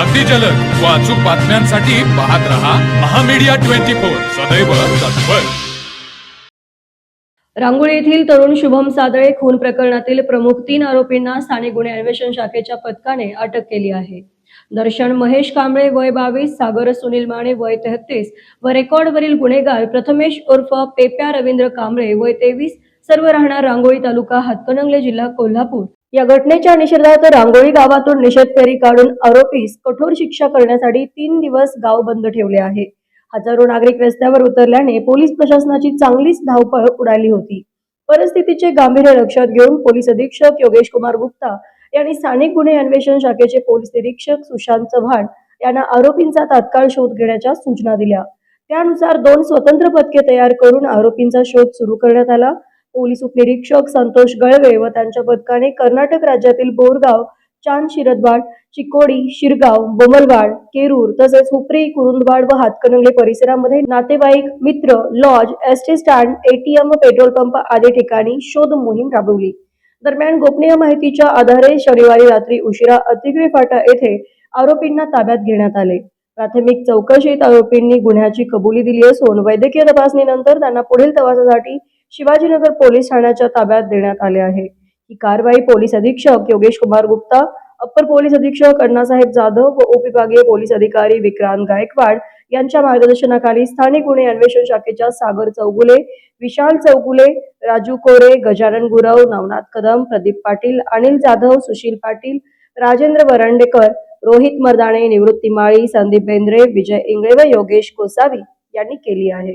अगदी जलद व अचूक बातम्यांसाठी पाहत रहा महामीडिया ट्वेंटी फोर. सदैव तत्पर. रांगोळी येथील तरुण शुभम सादळे खून प्रकरणातील प्रमुख तीन आरोपींना स्थानिक गुन्हे अन्वेषण शाखेच्या पथकाने अटक केली आहे. दर्शन महेश कांबळे वय बावीस सागर सुनील माने वय तेहतीस व रेकॉर्डवरील गुन्हेगार प्रथमेश उर्फ पेप्या रवींद्र कांबळे वय तेवीस सर्व राहणार रांगोळी तालुका हातकणंगले जिल्हा कोल्हापूर या घटनेच्या निषेधार्थ रांगोळी गावातून निषेध फेरी काढून आरोपीस कठोर शिक्षा करण्यासाठी तीन दिवस गाव बंद ठेवले आहे. हजारो नागरिक रस्त्यावर उतरल्याने पोलीस प्रशासनाची चांगलीच धावपळ उडाली होती. परिस्थितीचे गांभीर्य लक्षात घेऊन पोलीस अधीक्षक योगेश कुमार गुप्ता यांनी स्थानिक गुन्हे अन्वेषण शाखेचे पोलीस निरीक्षक सुशांत चव्हाण यांना आरोपींचा तात्काळ शोध घेण्याच्या सूचना दिल्या. त्यानुसार दोन स्वतंत्र पथके तयार करून आरोपींचा शोध सुरू करण्यात आला. पोलीस उपनिरीक्षक संतोष गळवे व त्यांच्या पथकाने कर्नाटक राज्यातील बोरगाव चांद शिरदवाड चिकोडी शिरगाव बोमलवाड केरूर तसेच हुपरी कुरुंदवाड व हातकणंगले परिसरामध्ये नातेवाईक मित्र lodge S T stand ATM व पेट्रोल पंप आदी ठिकाणी शोध मोहीम राबवली. दरम्यान गोपनीय माहितीच्या आधारे शनिवारी रात्री उशिरा अतिग्रे फाटा येथे आरोपींना ताब्यात घेण्यात आले. प्राथमिक चौकशीत आरोपींनी गुन्ह्याची कबुली दिली असून वैद्यकीय तपासणीनंतर त्यांना पुढील तपासासाठी शिवाजीनगर पोलीस ठाण्याच्या ताब्यात देण्यात आले आहे. ही कारवाई पोलीस अधीक्षक योगेश कुमार गुप्ता अप्पर पोलीस अधीक्षक अण्णासाहेब जाधव व उपविभागीय पोलीस अधिकारी विक्रांत गायकवाड यांच्या मार्गदर्शनाखाली स्थानिक गुन्हे अन्वेषण शाखेच्या सागर चौगुले विशाल चौगुले राजू कोरे गजानन गुरव नवनाथ कदम प्रदीप पाटील अनिल जाधव सुशील पाटील राजेंद्र वरंडेकर रोहित मर्दाणे निवृत्ती माळी संदीप बेंद्रे विजय इंगळे व योगेश कोसावी यांनी केली आहे.